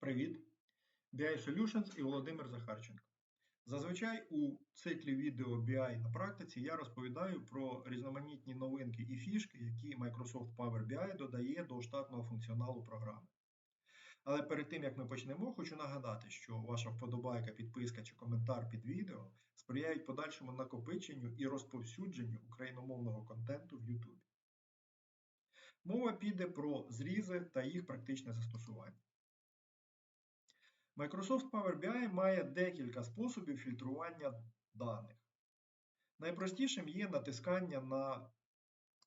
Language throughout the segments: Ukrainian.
Привіт! BI Solutions і Володимир Захарченко. Зазвичай у циклі відео BI на практиці я розповідаю про різноманітні новинки і фішки, які Microsoft Power BI додає до штатного функціоналу програми. Але перед тим як ми почнемо, хочу нагадати, що ваша вподобайка, підписка чи коментар під відео сприяють подальшому накопиченню і розповсюдженню україномовного контенту в YouTube. Мова піде про зрізи та їх практичне застосування. Microsoft Power BI має декілька способів фільтрування даних. Найпростішим є натискання на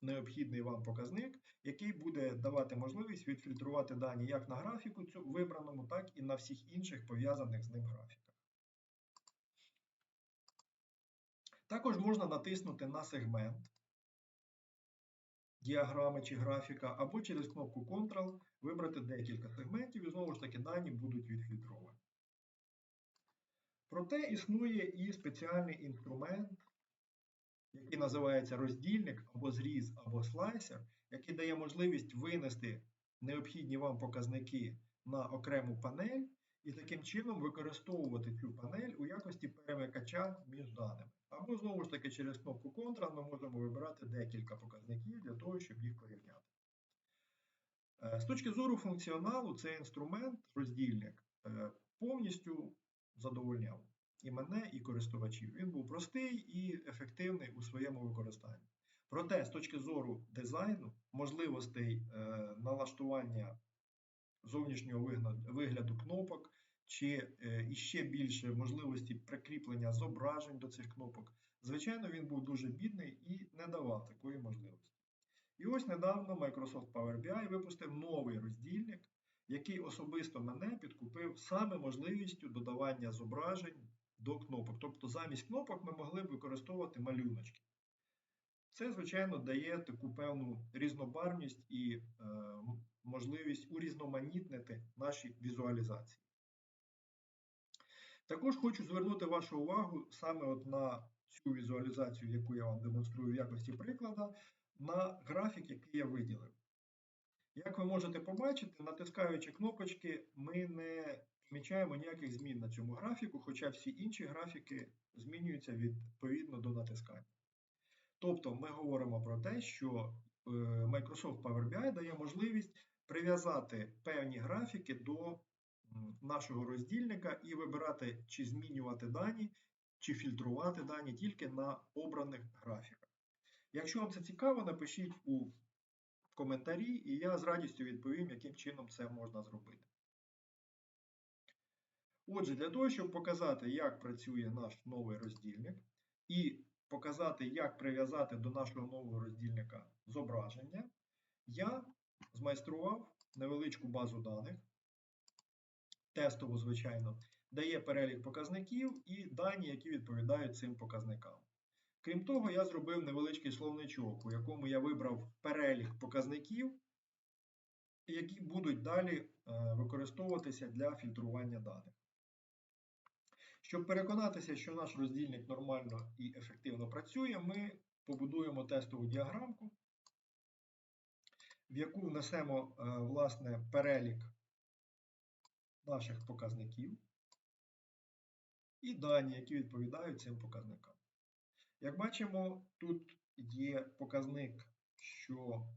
необхідний вам показник, який буде давати можливість відфільтрувати дані як на графіку вибраному, так і на всіх інших пов'язаних з ним графіках. Також можна натиснути на сегмент діаграми чи графіка, або через кнопку Ctrl вибрати декілька сегментів і знову ж таки дані будуть відфільтровані. Проте існує і спеціальний інструмент, який називається роздільник або зріз, або слайсер, який дає можливість винести необхідні вам показники на окрему панель і таким чином використовувати цю панель у якості перемикача між даними. Або, знову ж таки, через кнопку Ctrl ми можемо вибирати декілька показників для того, щоб їх порівняти. Е, з точки зору функціоналу, цей інструмент, роздільник, е, повністю задовольняв і мене, і користувачів. Він був простий і ефективний у своєму використанні. Проте, з точки зору дизайну, можливостей е, налаштування зовнішнього вигляду кнопок, чи е, іще більше можливості прикріплення зображень до цих кнопок, звичайно, він був дуже бідний і не давав такої можливості. І ось недавно Microsoft Power BI випустив новий роздільник, який особисто мене підкупив саме можливістю додавання зображень до кнопок. Тобто замість кнопок ми могли б використовувати малюночки. Це, звичайно, дає таку певну різнобарвність і е, можливість урізноманітнити наші візуалізації. Також хочу звернути вашу увагу саме от на цю візуалізацію, яку я вам демонструю в якості прикладу, на графік, який я виділив. Як ви можете побачити, натискаючи кнопочки, ми не помічаємо ніяких змін на цьому графіку, хоча всі інші графіки змінюються відповідно до натискання. Тобто ми говоримо про те, що е, Microsoft Power BI дає можливість прив'язати певні графіки до нашого роздільника і вибирати, чи змінювати дані, чи фільтрувати дані тільки на обраних графіках. Якщо вам це цікаво, напишіть у коментарі, і я з радістю відповім, яким чином це можна зробити. Отже, для того, щоб показати, як працює наш новий роздільник, і показати, як прив'язати до нашого нового роздільника зображення, я змайстрував невеличку базу даних, тестову, звичайно, дає перелік показників і дані, які відповідають цим показникам. Крім того, я зробив невеличкий словничок, у якому я вибрав перелік показників, які будуть далі е, використовуватися для фільтрування даних. Щоб переконатися, що наш роздільник нормально і ефективно працює, ми побудуємо тестову діаграмку, в яку внесемо е, власне перелік наших показників і дані, які відповідають цим показникам. Як бачимо, тут є показник, що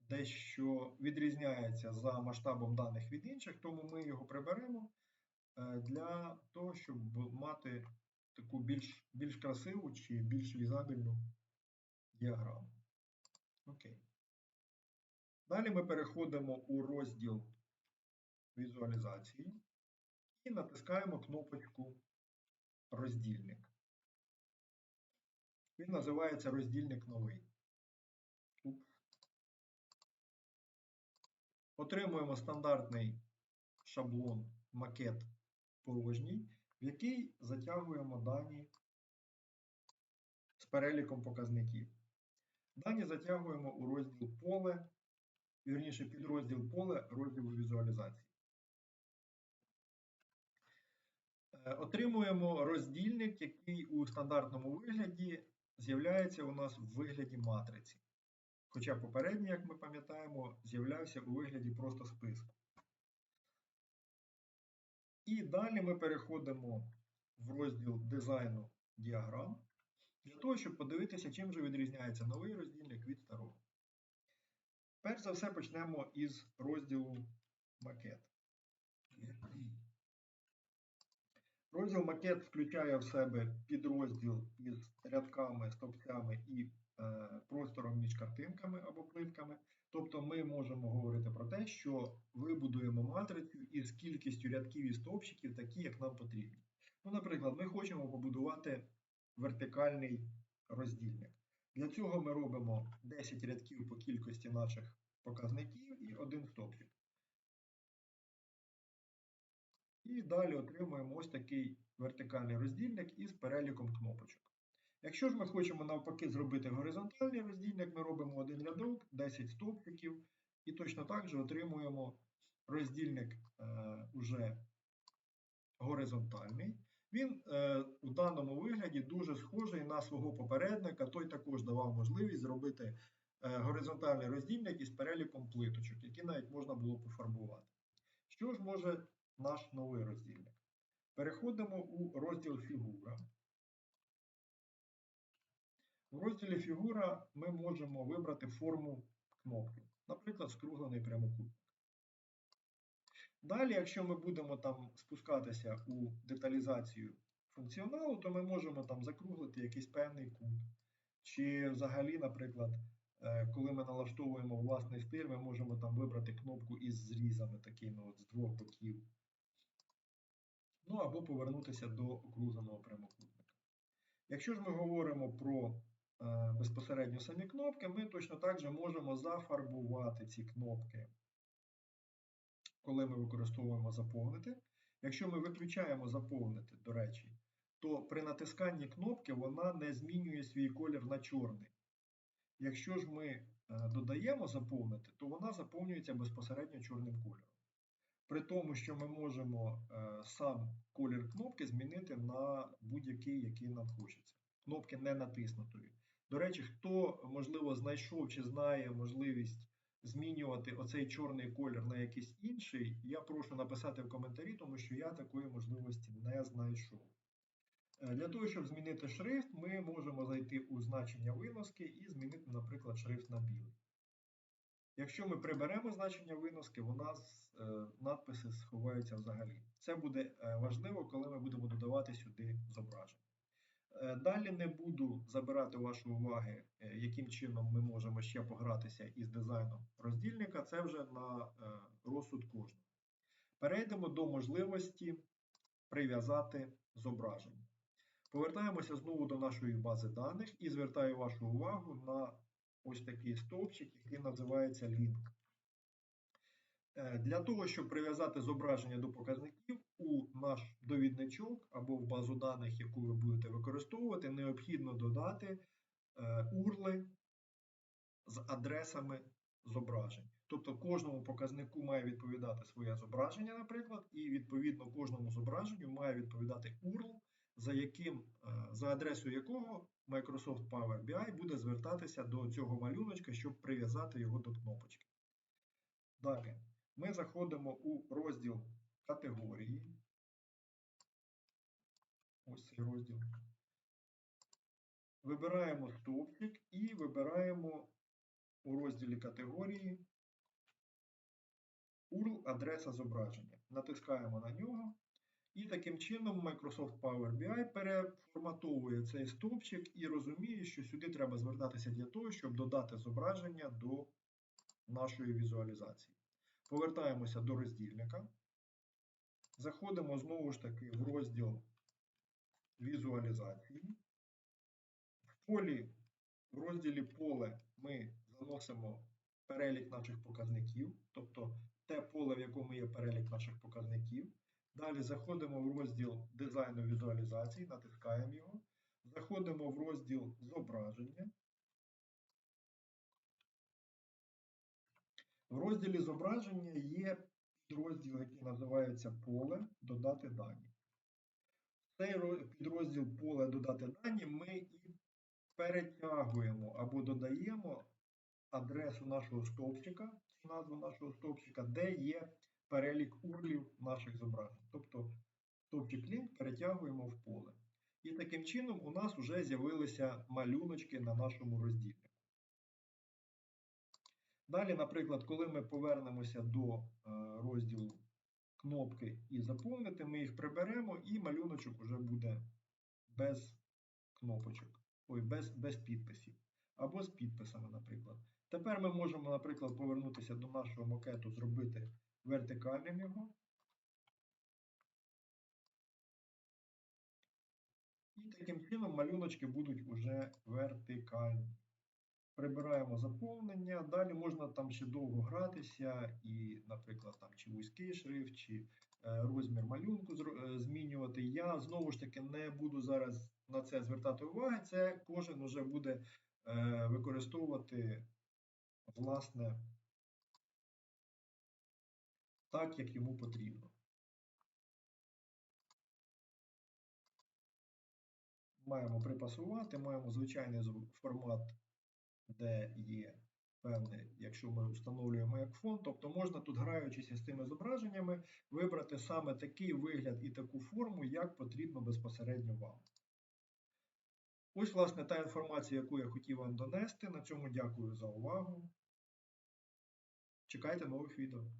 дещо відрізняється за масштабом даних від інших, тому ми його приберемо е, для того, щоб мати таку більш більш красиву чи більш візабельну діаграму. Окей. Далі ми переходимо у розділ візуалізації і натискаємо кнопочку роздільник. Він називається роздільник новий. Отримуємо стандартний шаблон макет порожній, в який затягуємо дані з переліком показників. Дані затягуємо у розділ поле, вірніше підрозділ поле розділу візуалізації. Е, отримуємо роздільник, який у стандартному вигляді з'являється у нас в вигляді матриці. Хоча попередній, як ми пам'ятаємо, з'являвся у вигляді просто списку. І далі ми переходимо в розділ дизайну діаграм для того, щоб подивитися, чим же відрізняється новий роздільник від старого. Перш за все почнемо із розділу макет. Розділ макет включає в себе підрозділ із рядками, стовпцями і е, простором між картинками або плитками. Тобто ми можемо говорити про те, що вибудуємо матрицю із кількістю рядків і стовпчиків, такі, як нам потрібні. Ну, наприклад, ми хочемо побудувати вертикальний роздільник. Для цього ми робимо 10 рядків по кількості наших показників і один стовпчик. І далі отримуємо ось такий вертикальний роздільник із переліком кнопочок. Якщо ж ми хочемо навпаки зробити горизонтальний роздільник, ми робимо один рядок, 10 стовпчиків, і точно так же отримуємо роздільник е, горизонтальний. Він е, у даному вигляді дуже схожий на свого попередника, той також давав можливість зробити е, горизонтальний роздільник із переліком плиточок, які навіть можна було пофарбувати. Що ж може наш новий роздільник? Переходимо у розділ фігура. В розділі фігура ми можемо вибрати форму кнопки, наприклад, скруглений прямокутник. Далі, якщо ми будемо там спускатися у деталізацію функціоналу, то ми можемо там закруглити якийсь певний кут. Чи взагалі, наприклад, е, коли ми налаштовуємо власний стиль, ми можемо там вибрати кнопку із зрізами такими от з двох боків. Ну або повернутися до округленого прямокутника. Якщо ж ми говоримо про е, безпосередньо самі кнопки, ми точно так же можемо зафарбувати ці кнопки коли ми використовуємо заповнити. Якщо ми виключаємо заповнити, до речі, то при натисканні кнопки вона не змінює свій колір на чорний. Якщо ж ми е, додаємо заповнити, то вона заповнюється безпосередньо чорним кольором. При тому, що ми можемо е, сам колір кнопки змінити на будь-який, який нам хочеться. Кнопки не натиснутої. До речі, хто, можливо, знайшов чи знає можливість змінювати оцей чорний колір на якийсь інший, я прошу написати в коментарі, тому що я такої можливості не знайшов. Е, для того, щоб змінити шрифт, ми можемо зайти у значення виноски і змінити, наприклад, шрифт на білий. Якщо ми приберемо значення виноски, у нас е, надписи сховаються взагалі. Це буде е, важливо, коли ми будемо додавати сюди зображення. Е, далі не буду забирати вашу уваги, е, яким чином ми можемо ще погратися із дизайном роздільника. Це вже на розсуд кожного. Перейдемо до можливості прив'язати зображення. Повертаємося знову до нашої бази даних і звертаю вашу увагу на ось такий стовпчик, який називається link. Для того, щоб прив'язати зображення до показників, у наш довідничок або в базу даних, яку ви будете використовувати, необхідно додати е, урли з адресами зображень. Тобто кожному показнику має відповідати своє зображення, наприклад, і відповідно кожному зображенню має відповідати URL, за яким, е, за адресою якого Microsoft Power BI буде звертатися до цього малюночка, щоб прив'язати його до кнопочки. Далі ми заходимо у розділ категорії. Ось цей розділ. Вибираємо стовпчик і вибираємо у розділі категорії URL адреса зображення. Натискаємо на нього. І таким чином Microsoft Power BI переформатовує цей стовпчик і розуміє, що сюди треба звертатися для того, щоб додати зображення до нашої візуалізації. Повертаємося до роздільника. Заходимо знову ж таки в розділ візуалізації. В полі, в розділі поле ми заносимо перелік наших показників, тобто те поле, в якому є перелік наших показників. Далі заходимо в розділ дизайну візуалізації, натискаємо його. Заходимо в розділ зображення. В розділі зображення є підрозділ, який називається поле додати дані. Цей підрозділ поле додати дані ми і перетягуємо або додаємо адресу нашого стовпчика, назву нашого стовпчика, де є перелік урлів наших зображень. Тобто стовпчик лінк перетягуємо в поле. І таким чином у нас вже з'явилися малюночки на нашому роздільнику. Далі, наприклад, коли ми повернемося до е, розділу кнопки і заповнити, ми їх приберемо, і малюночок вже буде без кнопочок, ой, без, без підписів. Або з підписами, наприклад. Тепер ми можемо, наприклад, повернутися до нашого макету, зробити вертикальним його. І таким чином малюночки будуть уже вертикальні. Прибираємо заповнення. Далі можна там ще довго гратися і, наприклад, там чи вузький шрифт, чи е, розмір малюнку е, змінювати. Я знову ж таки не буду зараз на це звертати уваги. Це кожен вже буде е, використовувати власне так, як йому потрібно. Маємо припасувати, маємо звичайний формат, де є певний, якщо ми встановлюємо як фон, тобто можна тут, граючися з тими зображеннями, вибрати саме такий вигляд і таку форму, як потрібно безпосередньо вам. Ось, власне, та інформація, яку я хотів вам донести. На цьому дякую за увагу. Чекайте нових відео.